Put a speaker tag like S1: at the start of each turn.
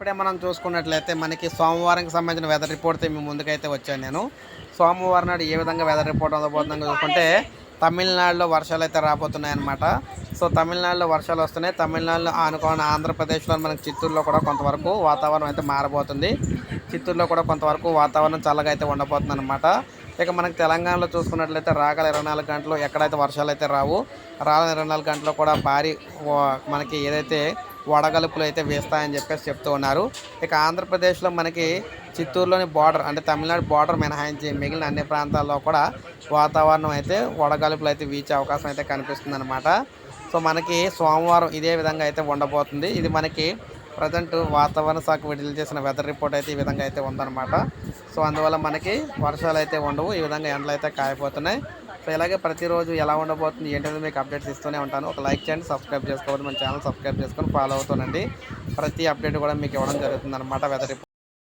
S1: ఇప్పుడే మనం చూసుకున్నట్లయితే మనకి సోమవారంకి సంబంధించిన వెదర్ రిపోర్ట్ మీ ముందుకైతే వచ్చాను నేను. సోమవారం నాడు ఏ విధంగా వెదర్ రిపోర్ట్ అందబోతుందో చూసుకుంటే తమిళనాడులో వర్షాలు అయితే రాబోతున్నాయి అనమాట సో తమిళనాడులో వర్షాలు వస్తున్నాయి. తమిళనాడులో ఆనుకోని ఆంధ్రప్రదేశ్లో మనకి చిత్తూరులో కూడా కొంతవరకు వాతావరణం అయితే మారబోతుంది. చిత్తూరులో కూడా కొంతవరకు వాతావరణం చల్లగా అయితే ఉండబోతుంది అనమాట ఇక మనకి తెలంగాణలో చూసుకున్నట్లయితే రాగల ఇరవై నాలుగు గంటలు ఎక్కడైతే వర్షాలు అయితే రావు రాగల ఇరవై నాలుగు గంటలు కూడా భారీ మనకి ఏదైతే వడగలుపులు అయితే వేస్తాయని చెప్పేసి చెప్తూ ఉన్నారు. ఇక ఆంధ్రప్రదేశ్లో మనకి చిత్తూరులోని బార్డర్ అంటే తమిళనాడు బార్డర్ మినహాయించి మిగిలిన అన్ని ప్రాంతాల్లో కూడా వాతావరణం అయితే వడగలుపులు అయితే వీచే అవకాశం అయితే కనిపిస్తుంది అనమాట సో మనకి సోమవారం ఇదే విధంగా అయితే ఉండబోతుంది. ఇది మనకి ప్రజెంట్ వాతావరణ శాఖ విడుదల చేసిన వెదర్ రిపోర్ట్ అయితే ఈ విధంగా అయితే ఉందన్నమాట. సో అందువల్ల మనకి వర్షాలు అయితే ఉండవు. ఈ విధంగా ఎండలు అయితే కాయపోతున్నాయి. సో ఇలాగే ప్రతిరోజు ఎలా ఉండబోతుంది ఏంటనేది మీకు అప్డేట్స్ ఇస్తూనే ఉంటాను. ఒక లైక్ చేయండి సబ్స్క్రైబ్ చేసుకోవద్దు మన ఛానల్ సబ్స్క్రైబ్ చేసుకొని ఫాలో అవుతానండి. ప్రతి అప్డేట్ కూడా మీకు ఇవ్వడం జరుగుతుంది అనమాట వెదర్